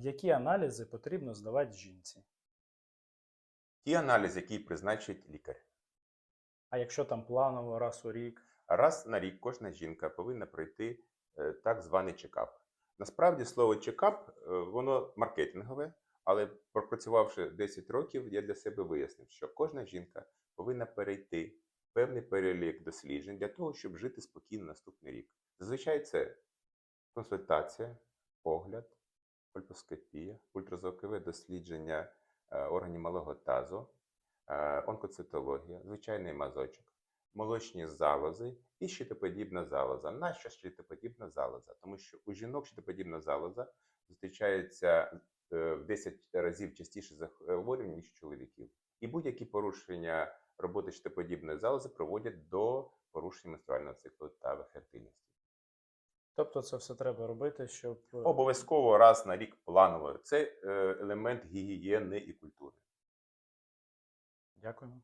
Які аналізи потрібно здавати жінці? Ті аналізи, які призначить лікар. А якщо там планово раз у рік? Раз на рік кожна жінка повинна пройти е, так званий чекап. Насправді слово чекап е, воно маркетингове, але пропрацювавши 10 років, я для себе вияснив, що кожна жінка повинна перейти певний перелік досліджень для того, щоб жити спокійно наступний рік. Зазвичай це консультація, огляд, кольпоскопія, ультразвукове дослідження е, органів малого тазу, е, онкоцитологія, звичайний мазочок молочні залози і щитоподібна залоза. Нащо щитоподібна залоза? Тому що у жінок щитоподібна залоза зустрічається е, в 10 разів частіше захворювань, ніж чоловіків. І будь-які порушення роботи щитоподібної залози приводять до порушення менструального циклу та фертильності. Тобто це все треба робити, щоб е, Обов'язково раз на рік планово. Це е, елемент гігієни і культури. Дякуємо.